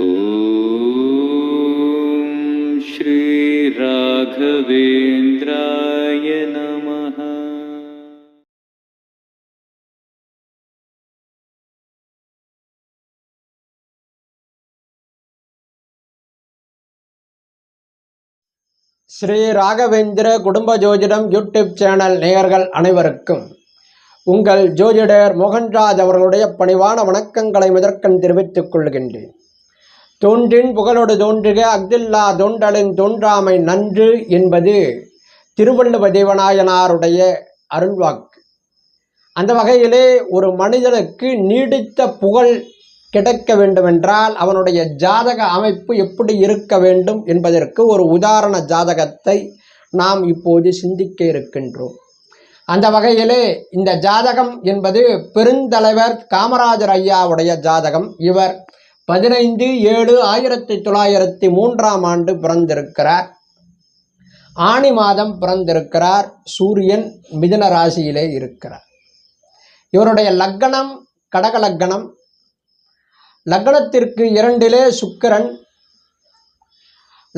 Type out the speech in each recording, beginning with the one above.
ॐ श्रीराघवेन्द्राय नमः ஸ்ரீ ராகவேந்திர குடும்ப ஜோதிடம் யூடியூப் சேனல் நேயர்கள் அனைவருக்கும் உங்கள் ஜோதிடர் மோகன்ராஜ் அவர்களுடைய பணிவான வணக்கங்களை முதற்கண் தெரிவித்துக் கொள்கின்றேன் தோன்றின் புகழோடு தோன்றுக அக்தில்லா தோன்றலின் தோன்றாமை நன்று என்பது திருவள்ளுவ தேவநாயனாருடைய அருள்வாக்கு. அந்த வகையிலே ஒரு மனிதனுக்கு நீடித்த புகழ் கிடைக்க வேண்டுமென்றால் அவனுடைய ஜாதக அமைப்பு எப்படி இருக்க வேண்டும் என்பதற்கு ஒரு உதாரண ஜாதகத்தை நாம் இப்போது சிந்திக்க இருக்கின்றோம். அந்த வகையிலே இந்த ஜாதகம் என்பது பெருந்தலைவர் காமராஜர் ஐயாவுடைய ஜாதகம். இவர் பதினைந்து ஏழு ஆயிரத்தி தொள்ளாயிரத்தி மூன்றாம் ஆண்டு பிறந்திருக்கிறார். ஆணி மாதம் பிறந்திருக்கிறார். சூரியன் மிதுன ராசியிலே இருக்கிறார். இவருடைய லக்கணம் கடக லக்கணம் லக்னத்திற்கு இரண்டிலே சுக்கிரன்.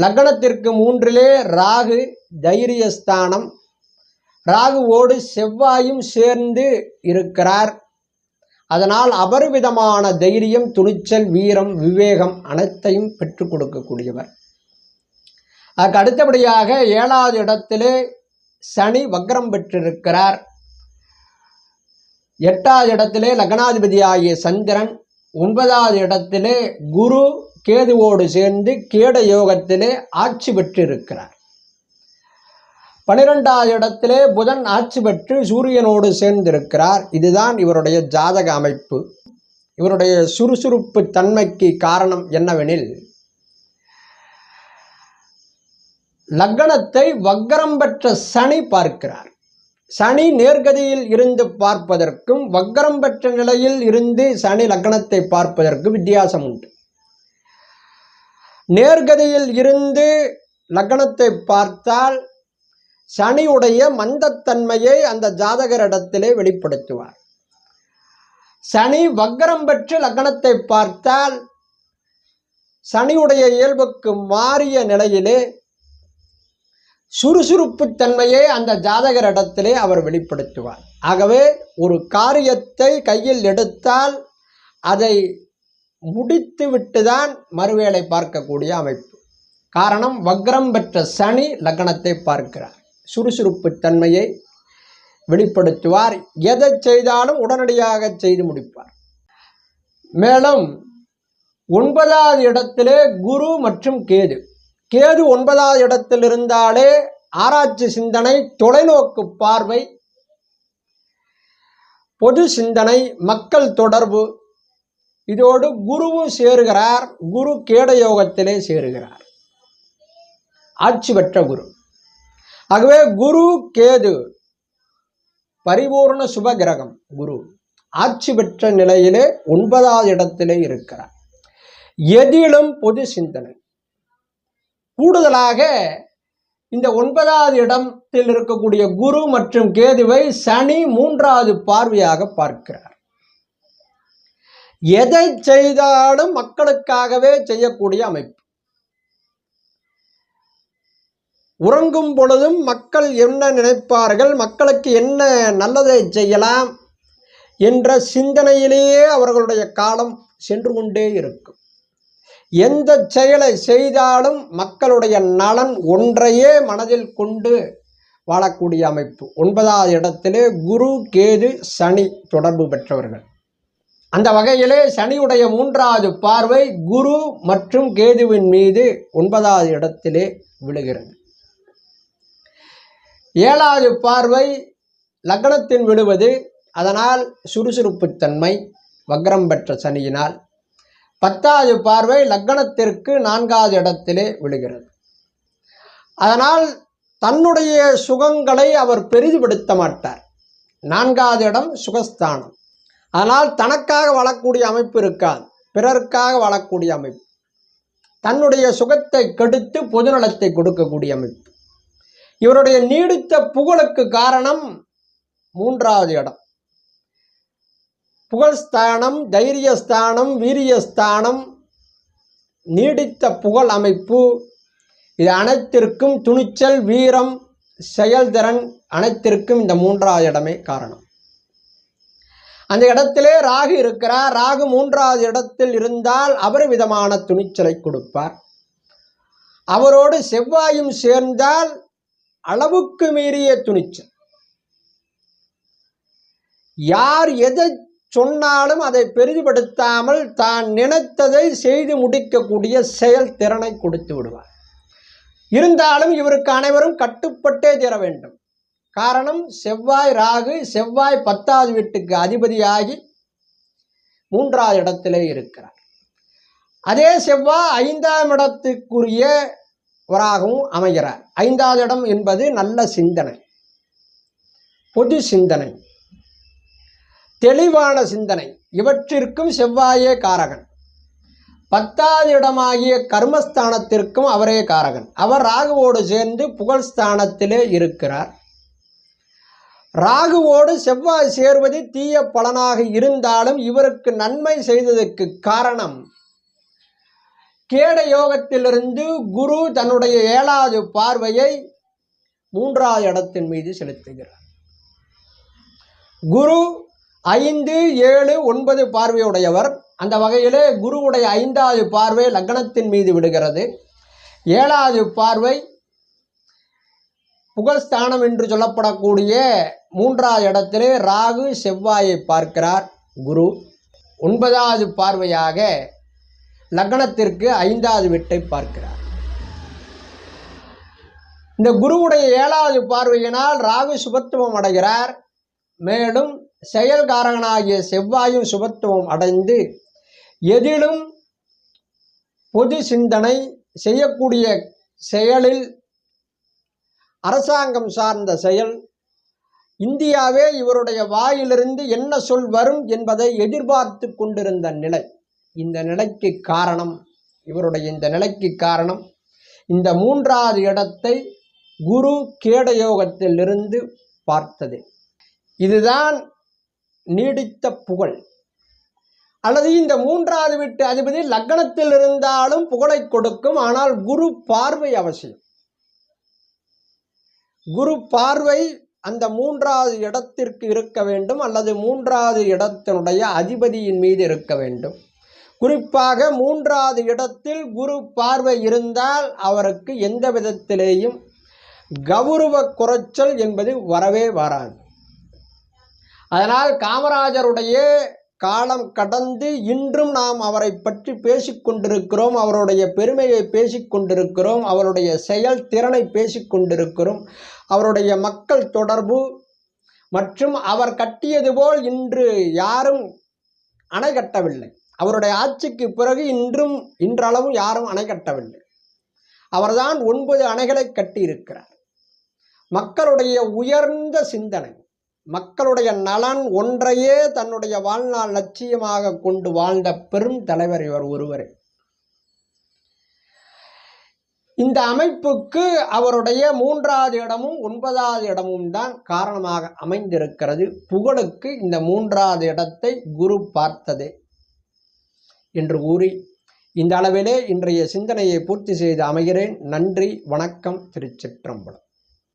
லக்னத்திற்கு மூன்றிலே ராகு தைரியஸ்தானம். ராகுவோடு செவ்வாயும் சேர்ந்து இருக்கிறார். அதனால் அபரிவிதமான தைரியம் துணிச்சல் வீரம் விவேகம் அனைத்தையும் பெற்றுக் கொடுக்கக்கூடியவர். அதுக்கு அடுத்தபடியாக ஏழாவது இடத்திலே சனி வக்ரம் பெற்றிருக்கிறார். எட்டாவது இடத்திலே லக்னாதிபதி ஆகிய சந்திரன் ஒன்பதாவது இடத்திலே குரு கேதுவோடு சேர்ந்து கேட யோகத்திலே ஆட்சி பெற்றிருக்கிறார். பனிரெண்டாவது இடத்திலே புதன் ஆட்சி பெற்று சூரியனோடு சேர்ந்திருக்கிறார். இதுதான் இவருடைய ஜாதக அமைப்பு. இவருடைய சுறுசுறுப்பு தன்மைக்கு காரணம் என்னவெனில் லக்னத்தை வக்கரம் பெற்ற சனி பார்க்கிறார். சனி நேர்கதியில் இருந்து பார்ப்பதற்கும் வக்கரம் பெற்ற நிலையில் இருந்து சனி லக்னத்தை பார்ப்பதற்கும் வித்தியாசம் உண்டு. நேர்கதியில் இருந்து லக்னத்தை பார்த்தால் சனியுடைய மந்தத்தன்மையை அந்த ஜாதகரிடத்திலே வெளிப்படுத்துவார். சனி வக்கரம் பெற்று லக்னத்தை பார்த்தால் சனியுடைய இயல்புக்கு மாறிய நிலையிலே சுறுசுறுப்பு தன்மையை அந்த ஜாதகரிடத்திலே அவர் வெளிப்படுத்துவார். ஆகவே ஒரு காரியத்தை கையில் எடுத்தால் அதை முடித்து விட்டுதான் மறுவேளை பார்க்கக்கூடிய அமைப்பு. காரணம் வக்ரம் பெற்ற சனி லக்னத்தை பார்க்கிறார். சுறுசுறுப்பு தன்மையை வெளிப்படுத்துவார். எதை செய்தாலும் உடனடியாக செய்து முடிப்பார். மேலும் ஒன்பதாவது இடத்திலே குரு மற்றும் கேது. கேது ஒன்பதாவது இடத்தில் இருந்தாலே ஆராய்ச்சி சிந்தனை தொலைநோக்கு பார்வை பொது சிந்தனை மக்கள் தொடர்பு இதோடு குருவும் சேருகிறார். குரு கேட யோகத்திலே சேருகிறார். ஆட்சி பெற்ற குரு. ஆகவே குரு கேது பரிபூர்ண சுப கிரகம் குரு ஆட்சி பெற்ற நிலையிலே ஒன்பதாவது இடத்திலே இருக்கிறார். எதிலும் பொது சிந்தனை. கூடுதலாக இந்த ஒன்பதாவது இடத்தில் இருக்கக்கூடிய குரு மற்றும் கேதுவை சனி மூன்றாவது பார்வையாக பார்க்கிறார். எதை செய்தாலும் மக்களுக்காகவே செய்யக்கூடிய அமைப்பு. உறங்கும் பொழுதும் மக்கள் என்ன நினைப்பார்கள்? மக்களுக்கு என்ன நல்லதை செய்யலாம்? என்ற சிந்தனையிலேயே அவர்களுடைய காலம் சென்று கொண்டே இருக்கும். எந்த செயலை செய்தாலும் மக்களுடைய நலன் ஒன்றையே மனதில் கொண்டு வாழக்கூடிய அமைப்பு. ஒன்பதாவது இடத்திலே குரு கேது சனி தொடர்பு பெற்றவர்கள். அந்த வகையிலே சனியுடைய மூன்றாவது பார்வை குரு மற்றும் கேதுவின் மீது ஒன்பதாவது இடத்திலே விழுகிறது. ஏழாவது பார்வை லக்னத்தின் விழுவது அதனால் சுறுசுறுப்புத்தன்மை வக்ரம் பெற்ற சனியினால். பத்தாவது பார்வை லக்னத்திற்கு நான்காவது இடத்திலே விழுகிறது. அதனால் தன்னுடைய சுகங்களை அவர் பெரிதுபடுத்த மாட்டார். நான்காவது இடம் சுகஸ்தானம். அதனால் தனக்காக வாழக்கூடிய அமைப்பு இருக்காது. பிறருக்காக வாழக்கூடிய அமைப்பு. தன்னுடைய சுகத்தை கெடுத்து பொதுநலத்தை கொடுக்கக்கூடிய அமைப்பு. இவருடைய நீடித்த புகழுக்கு காரணம் மூன்றாவது இடம். புகழ்ஸ்தானம் தைரியஸ்தானம் வீரியஸ்தானம் நீடித்த புகழ் அமைப்பு. இது அனைத்திற்கும் துணிச்சல் வீரம் செயல்திறன் அனைத்திற்கும் இந்த மூன்றாவது இடமே காரணம். அந்த இடத்திலே ராகு இருக்கிறார். ராகு மூன்றாவது இடத்தில் இருந்தால் அவர் விதமான துணிச்சலை கொடுப்பார். அவரோடு செவ்வாயும் சேர்ந்தால் அளவுக்கு மீறிய துணிச்சல். யார் எதை சொன்னாலும் அதை பெரிதுபடுத்தாமல் தான் நினைத்ததை செய்து முடிக்கக்கூடிய செயல்திறனை கொடுத்து விடுவார். இருந்தாலும் இவருக்கு அனைவரும் கட்டுப்பட்டே தீர வேண்டும். காரணம் செவ்வாய் ராகு செவ்வாய் பத்தாவது வீட்டுக்கு அதிபதியாகி மூன்றாவது இடத்திலே இருக்கிறார். அதே செவ்வாய் ஐந்தாம் இடத்துக்குரிய வராகவும் அமைகிறார் ஐந்தாவது இடம் என்பது நல்ல சிந்தனை. பொது சிந்தனை. தெளிவான சிந்தனை. இவற்றிற்கும் செவ்வாயே காரகன். பத்தாவது இடமாகிய கர்மஸ்தானத்திற்கும் அவரே காரகன். அவர் ராகுவோடு சேர்ந்து புகழ்ஸ்தானத்திலே இருக்கிறார். ராகுவோடு செவ்வாய் சேர்வது தீய பலனாக இருந்தாலும் இவருக்கு நன்மை செய்ததற்கு காரணம் கேட யோகத்திலிருந்து குரு தன்னுடைய ஏழாவது பார்வையை மூன்றாவது இடத்தின் மீது செலுத்துகிறார். குரு ஐந்து ஏழு ஒன்பது பார்வையுடையவர். அந்த வகையிலே குருவுடைய ஐந்தாவது பார்வை லக்னத்தின் மீது விடுகிறது. ஏழாவது பார்வை புகழ்ஸ்தானம் என்று சொல்லப்படக்கூடிய மூன்றாவது இடத்திலே ராகு செவ்வாயை பார்க்கிறார் குரு. ஒன்பதாவது பார்வையாக லக்னத்திற்கு ஐந்தாவது வீட்டை பார்க்கிறார். இந்த குருவுடைய ஏழாவது பார்வையினால் ராகு சுபத்துவம் அடைகிறார். மேலும் செயல்காரகனாகிய செவ்வாயும் சுபத்துவம் அடைந்து எதிலும் பொது சிந்தனை செய்யக்கூடிய செயலில் அரசாங்கம் சார்ந்த செயல் இந்தியாவே இவருடைய வாயிலிருந்து என்ன சொல் வரும் என்பதை எதிர்பார்த்து கொண்டிருந்த நிலை. இந்த நிலைக்கு காரணம் இவருடைய இந்த நிலைக்கு காரணம் இந்த மூன்றாவது இடத்தை குரு கேடயோகத்திலிருந்து பார்த்தது. இதுதான் நீடித்த புகழ். அல்லது இந்த மூன்றாவது வீட்டு அதிபதி லக்னத்தில் இருந்தாலும் புகழை கொடுக்கும் ஆனால் குரு பார்வை அவசியம். குரு பார்வை அந்த மூன்றாவது இடத்திற்கு இருக்க வேண்டும் அல்லது மூன்றாவது இடத்தினுடைய அதிபதியின் மீது இருக்க வேண்டும். குறிப்பாக மூன்றாவது இடத்தில் குரு பார்வை இருந்தால் அவருக்கு எந்த விதத்திலேயும் கௌரவ குறைச்சல் என்பது வரவே வராது. அதனால் காமராஜருடைய காலம் கடந்து இன்றும் நாம் அவரை பற்றி பேசிக்கொண்டிருக்கிறோம் அவருடைய பெருமையை பேசிக்கொண்டிருக்கிறோம் அவருடைய செயல் திறனை பேசிக்கொண்டிருக்கிறோம் அவருடைய மக்கள் தொடர்பு மற்றும் அவர் கட்டியது போல் இன்று யாரும் அணை கட்டவில்லை. அவருடைய ஆட்சிக்கு பிறகு இன்றும் இன்றளவும் யாரும் அணை கட்டவில்லை. அவர்தான் ஒன்பது அணைகளை கட்டியிருக்கிறார். மக்களுடைய உயர்ந்த சிந்தனை மக்களுடைய நலன் ஒன்றையே தன்னுடைய வாழ்நாள் லட்சியமாக கொண்டு வாழ்ந்த பெரும் தலைவர் இவர் ஒருவரே. இந்த அமைப்புக்கு அவருடைய மூன்றாவது இடமும் ஒன்பதாவது இடமும் தான் காரணமாக அமைந்திருக்கிறது. புகழுக்கு இந்த மூன்றாவது இடத்தை குரு பார்த்ததே. என்று கூறி இந்த அளவிலே இன்றைய சிந்தனையை பூர்த்தி செய்து அமைகிறேன். நன்றி வணக்கம் திருச்சிற்றம்பலம்.